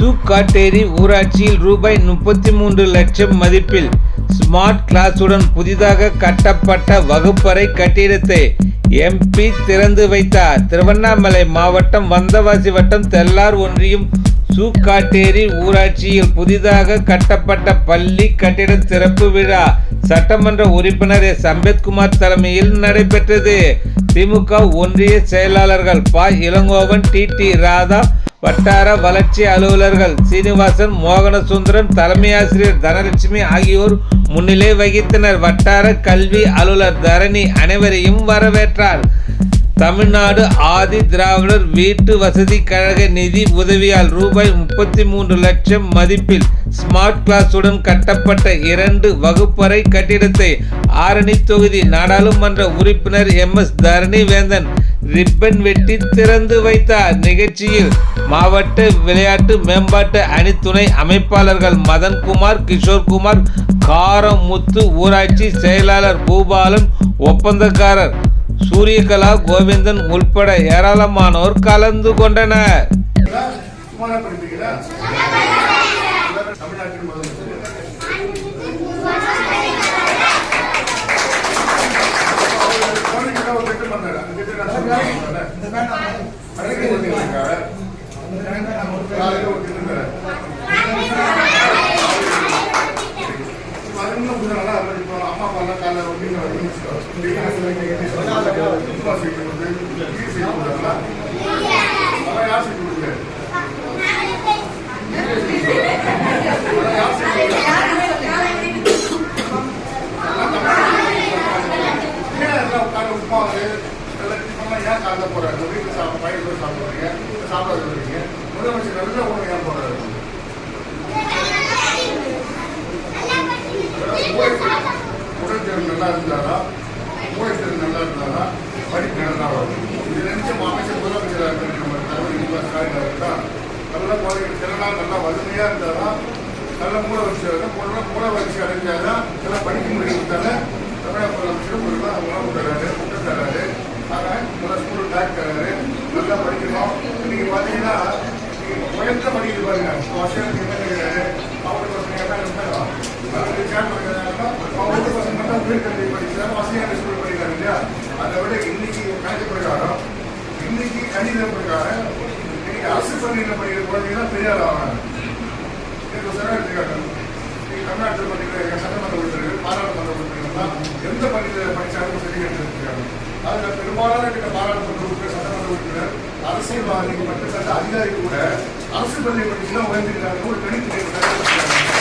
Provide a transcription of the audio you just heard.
சூக்காட்டேரி ஊராட்சியில் ரூபாய் முப்பத்தி மூன்று லட்சம் மதிப்பில் ஸ்மார்ட் கிளாஸுடன் புதிதாக கட்டப்பட்ட வகுப்பறை கட்டிடத்தை எம்பி திறந்து வைத்தார். திருவண்ணாமலை மாவட்டம் வந்தவாசி வட்டம் தெல்லார் ஒன்றியம் சூக்காட்டேரி ஊராட்சியில் புதிதாக கட்டப்பட்ட பள்ளி கட்டிட திறப்பு விழா சட்டமன்ற உறுப்பினர் எஸ் அம்பேத்குமார் தலைமையில் நடைபெற்றது. திமுக ஒன்றிய செயலாளர்கள் ப. இளங்கோவன் டி. டி. ராதா வட்டார வளர்ச்சி அலுவலர்கள் சீனிவாசன் மோகனசுந்தரம் தலைமை ஆசிரியர் தனலட்சுமி ஆகியோர் முன்னிலை வகித்தனர். வட்டார கல்வி அலுவலர் தரணி அனைவரையும் வரவேற்றார். தமிழ்நாடு ஆதி திராவிடர் வீட்டு வசதி கழக நிதி உதவியால் ரூபாய் முப்பத்தி மூன்று லட்சம் மதிப்பில் ஸ்மார்ட் கிளாஸுடன் கட்டப்பட்ட இரண்டு வகுப்பறை கட்டிடத்தை ஆரணி தொகுதி நாடாளுமன்ற உறுப்பினர் எம் எஸ் தரணி வேந்தன் ரிப்பன் வெட்டி திறந்து வைத்தார். நிகழ்ச்சியில் மாவட்ட விளையாட்டு மேம்பாட்டு அணி துணை அமைப்பாளர்கள் மதன்குமார் கிஷோர்குமார் காரமுத்து ஊராட்சி செயலாளர் பூபாலன் ஒப்பந்தக்காரர் சூரியகலா கோவிந்தன் உள்பட ஏராளமானோர் கலந்து கொண்டனர். சுமாரா படிப்பீங்களா தமிழ்நாட்டின் ஏன் காலைல வீட்டுல சாப்பிட- சாப்பிடுறீங்க, சாப்பாடு இருக்கீங்க. முதலமைச்சர் நல்ல உணவு ஏன் போடுறாரு? உடல்திறன் நல்லா இருந்தாரா? மூளைத்திறன் நல்லா இருந்தாரா? படிப்பு நல்லா வரும். இது நினைச்ச அமைச்சர் முதலமைச்சராக இருக்கிற நம்ம தலைவர் இந்தியா ஸ்டாலின் இருக்கா நல்ல குழந்தைகள் திறனா நல்லா வலிமையா இருந்தாரா? நல்ல மூளை வளர்ச்சி இருந்தா மூளை மூளை வளர்ச்சி அடைஞ்சாதான் நல்லா படிக்க முடியும் தானே? தமிழக முதலமைச்சர் ஒரு நாள் உணவு தராரு முட்டை தராரு ஆக நல்ல ஸ்கூல் பேக் தராரு நல்லா படிக்கணும் இன்னைக்கு பார்த்தீங்கன்னா உயர்ந்த பாருங்க. வருஷத்துக்கு என்ன கிடையாது பசங்க இருந்தாலும் சேர் பண்ணுறாங்கன்னா பசங்க மட்டும் உயர்கல்வி படிக்கிறாங்க. வசதியான ஸ்கூல் படிக்கிறாங்க இல்லையா? அதை விட இன்னைக்கு கணக்கு பிரகாரம் இன்னைக்கு கணித பிரகாரம் இன்னைக்கு அரசு பள்ளியில் படிக்கிற குழந்தைங்க தான் பெரிய ஆகிறாங்க எனக்கு ஒரு சிறப்பு எடுத்துக்காட்டு. இன்னைக்கு தமிழ்நாட்டில் படிக்கிற சட்டமன்ற உறுப்பினர்கள் பாராளுமன்ற உறுப்பினர்கள்லாம் எந்த பள்ளியில் படித்தாலும் சரி எடுத்துருக்காங்க அதில் பெரும்பாலான இருக்கிற பாராளுமன்ற அரசியல்வாதிகள் மட்டும் அதிகாரி கூட அரசு பள்ளிகளுக்கு உயர்ந்திருக்காங்க ஒரு தனித்துறை